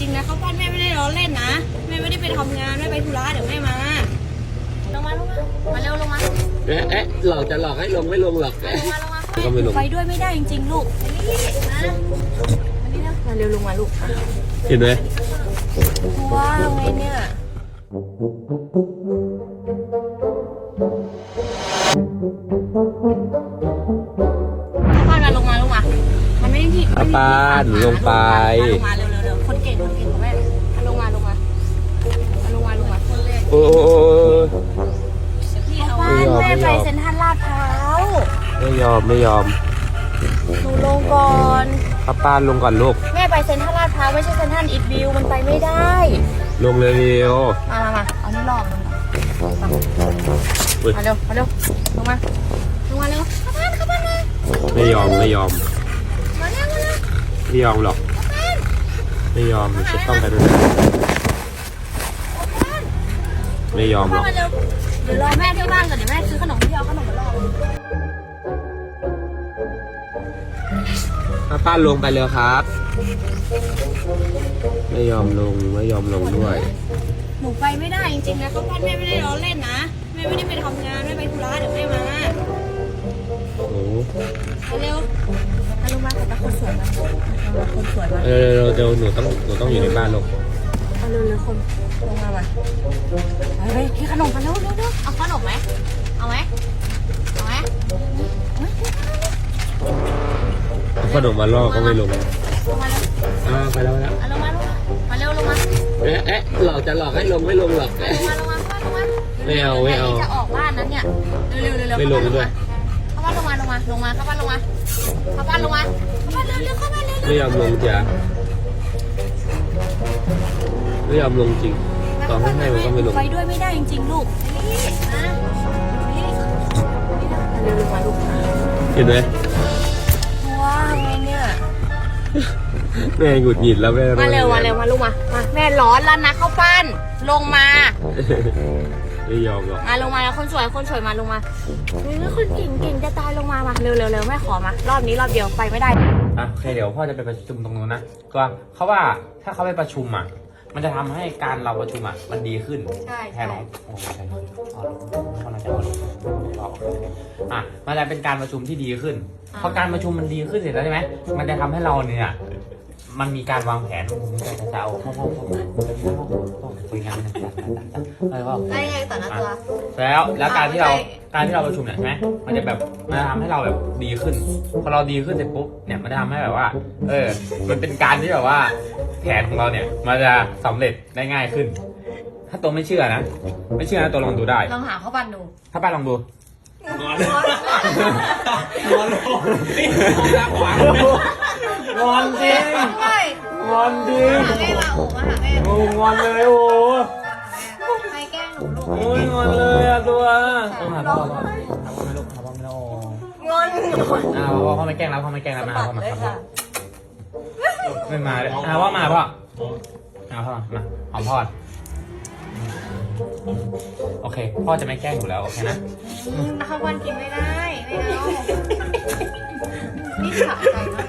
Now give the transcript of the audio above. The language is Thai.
ริงๆนะเข้าบ้านแม่ไม่ได้ล้อเล่นนะแม่ไม่ได้ไปทำงานแม่ไปธุระเดี๋ยวแม่มาลงมาลงมามาเร็วลงมาเอ๊ะเอ๊ะหลอกจะหลอกให้ลงไม่ลงหรอกลงมาลงมาก็ไม่ลงไปด้วยไม่ได้จริงๆลูกมานี่มานี่นะมาเร็วลงมาลูกอะเห็นไหมว้าวไงเนี่ยป้านมาลงมาลงมามันไม่ได้ที่อาป้านลงไปลงมาเร็ว โอ้โอ้โอ้โอ้พี่เอาไม่ยอมแม่ไม่ยอมไปเซ็นทรัลลาดพร้าวไม่ยอมไม่ยอมหนูลงก่อนอาป้านลงก่อนลูก แม่ไปเซ็นทรัลลาดพร้าวไม่ใช่เซ็นทรัลอีทวิวมันไปไม่ได้ ลงเลยเร็วมามามาเอานี่รอบนึงอุ๊ยมาเร็วมาเร็วลงมาลงมาเร็วเข้าบ้านเข้าบ้านเลยไม่ยอมไม่ยอมมาเร็วมาเร็วไม่ยอมหรอก ไม่ยอมจะต้องไปด้วยกัน ไม่ยอมหรเข้าอกมาเร็วเดี๋ยวรอแม่ที่บ้านก่อนเดี๋ยวแม่ซื้อขนมที่เอาขนมมาล่ออาป้านลงไปเลยครับ ไม่ยอมลงไม่ยอมลงด้วย หนูไปไม่ได้จริงๆนะเข้าบ้านแม่ไม่ได้ล้อเล่นนะแม่ไม่ได้ไปทำงานแม่ไปธุระเดี๋ยวแม่มาโอ้โหมาเร็วมาลงมาแต่คนสวยมามาคนสวยมาเออเดี๋ยวหนูต้องหนูต้องอยู่ในบ้านลูก คนลงมามาไปไปกินขนมกันเร็วเร็วเร็วเอาขนมไหมเอาไหมเอาไหมเอาไหมเอาขนมมาล่อก็ไม่ลงลงมาเร็วอ่าไปแล้วไปแล้วเอาลงมาลงมามาเร็วลงมาเอ๊ะเอ๊ะหลอกจะหลอกให้ลงไม่ลงหรอกลงมาลงมาลงมาไม่เอาไม่เอาจะออกบ้านนั้นเนี่ยเร็วเร็วเร็วไม่ลงด้วยเข้าบ้านลงมาลงมาลงมาเข้าบ้านลงมาเข้าบ้านลงมาเข้าบ้านเร็วเร็วเข้าบ้านเร็วไม่ยอมลงจ้ะ ไม่ยอมลงจริงต่อให้ให้มันก็ไม่ลงไปด้วยไม่ได้จริงๆลูกเห็นไหมว้าวไงเนี่ยแม่หงุดหงิดแล้วแม่มาเร็วมาเร็วมาลูกมามาแม่ร้อนแล้วนะเข้าบ้นลงมาไม่ยอมหรอกมาลงมาแล้วคนสวยคนสวยมาลงมาเฮ้ยคนเก่งเก่งจะตายลงมามาเร็วเร็วเร็วแม่ขอมารอบนี้รอบเดียวไปไม่ได้อะโอเคเดี๋ยวพ่อจะไปประชุมตรงนู้นนะก็เขาว่าถ้าเขาไปประชุมอะ มันจะทำให้การเราประชุมอะมันดีขึ้นใช่แทนน้องโอ้ใช่อ๋อเขาน่าจะเอาลงเอาออกอะมันจะเป็นการประชุมที่ดีขึ้น พอการประชุมมันดีขึ้นเสร็จแล้วใช่ไหมมันจะทำให้เราเนี่ย มันมีการวางแผนผมจะจะเอาพ่อพ่อพ่อพ่อคุยงานกันจัดจัดจัดอะไรว่า ได้ไงต่อหน้าตัว แล้วแล้วการที่เราอ่าไม่การที่เราประชุมเนี่ยใช่ไหมมันจะแบบมันจะทำให้เราแบบดีขึ้น พอเราดีขึ้นเสร็จปุ๊บเนี่ยมันจะทำให้แบบว่า เออ มันเป็นการที่แบบว่า แผนของเราเนี่ย มันจะสำเร็จได้ง่ายขึ้น ถ้าตัวไม่เชื่อนะ ไม่เชื่อนะตัวลองดูได้ ลองหาเข้าบ้านดู ถ้าป้าลองดูงอนงอนลงขวางงอนจริงไม่งอนจริงหาแม่มาโอ้มาหาแม่โอ้งอนเลยโอ้ใครแกล้งหนูลูกโอ้ยงอนเลยอะตัวเออหาพ่อพ่อหาพ่อไม่ลูกหาพ่อไม่ลูกงอนงอนอ่าพ่อพ่อไม่แกล้งแล้วพ่อไม่แกล้งแล้วมาหาพ่อมาหาพ่อ ไม่มาเลยอ่าว่ามาพ่อเอาพ่อมาหอมพ่อโอเค พ่อจะไม่แกล้งอยู่แล้วโอเคนะเข้าบ้านกินไม่ได้ ไม่เอา นี่ขาใจมาก